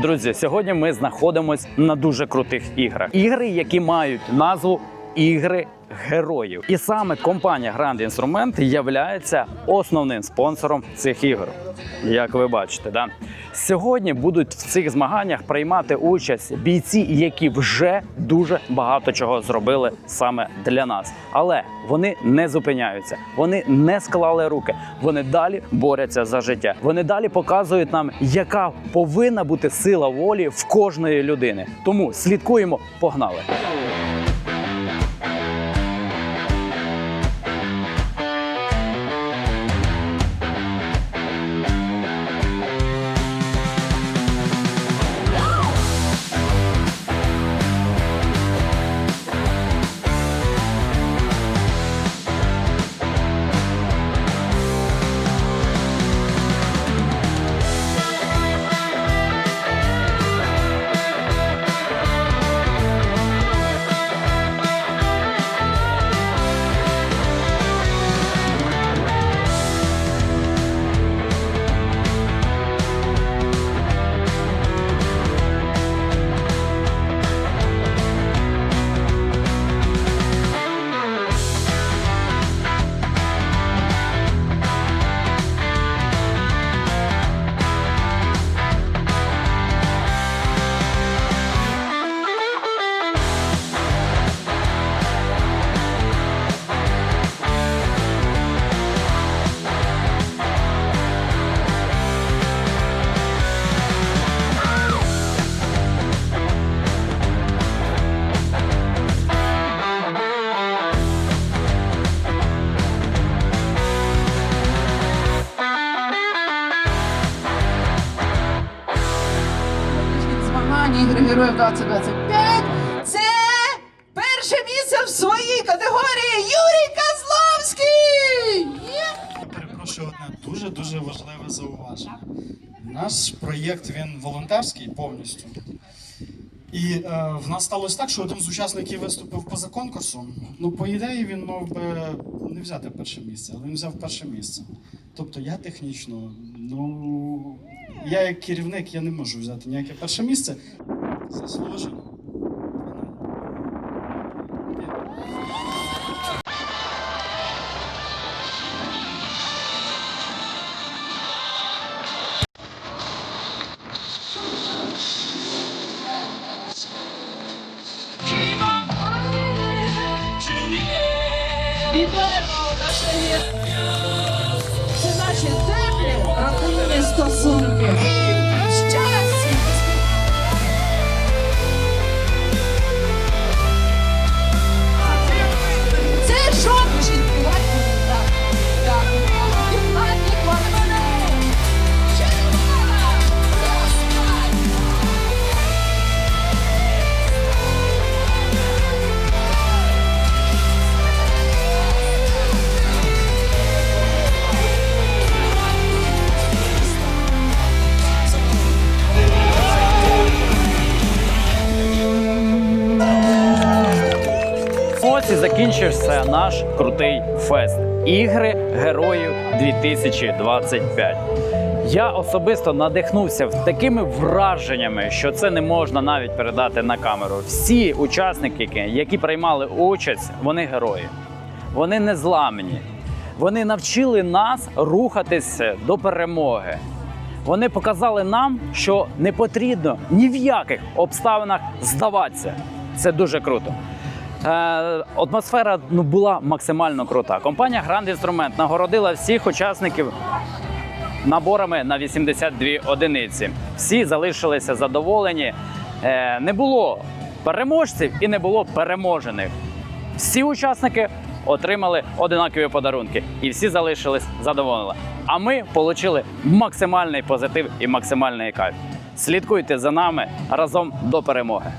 Друзі, сьогодні ми знаходимось на дуже крутих іграх. Ігри, які мають назву ігри. Героїв, і саме компанія Grand Instrument є основним спонсором цих ігор. Як ви бачите, да сьогодні будуть в цих змаганнях приймати участь бійці, які вже дуже багато чого зробили саме для нас. Але вони не зупиняються, вони не склали руки, вони далі борються за життя. Вони далі показують нам, яка повинна бути сила волі в кожної людини. Тому слідкуємо, погнали. Від ігри героїв 2025. Це перше місце в своїй категорії Юрій Козловський! Перепрошую, одне дуже дуже важливе зауваження. Наш проєкт він волонтерський повністю. І е, в нас сталося так, що один з учасників виступив поза конкурсом. Ну, по ідеї, він мав би не взяти перше місце, але він взяв перше місце. Тобто я технічно, ну я як керівник я не можу взяти ніяке перше місце. Заслужено. Вітаємо наше місто! Це наші situação. Ось і закінчився наш крутий фест. Ігри героїв 2025. Я особисто надихнувся такими враженнями, що це не можна навіть передати на камеру. Всі учасники, які приймали участь, вони герої. Вони незламні. Вони навчили нас рухатися до перемоги. Вони показали нам, що не потрібно ні в яких обставинах здаватися. Це дуже круто. Е, атмосфера ну, була максимально крута. Компанія Grand Instrument нагородила всіх учасників наборами на 82 одиниці. Всі залишилися задоволені. Е, не було переможців і не було переможених. Всі учасники отримали одинакові подарунки, і всі залишились задоволені. А ми отримали максимальний позитив і максимальний кайф. Слідкуйте за нами разом до перемоги.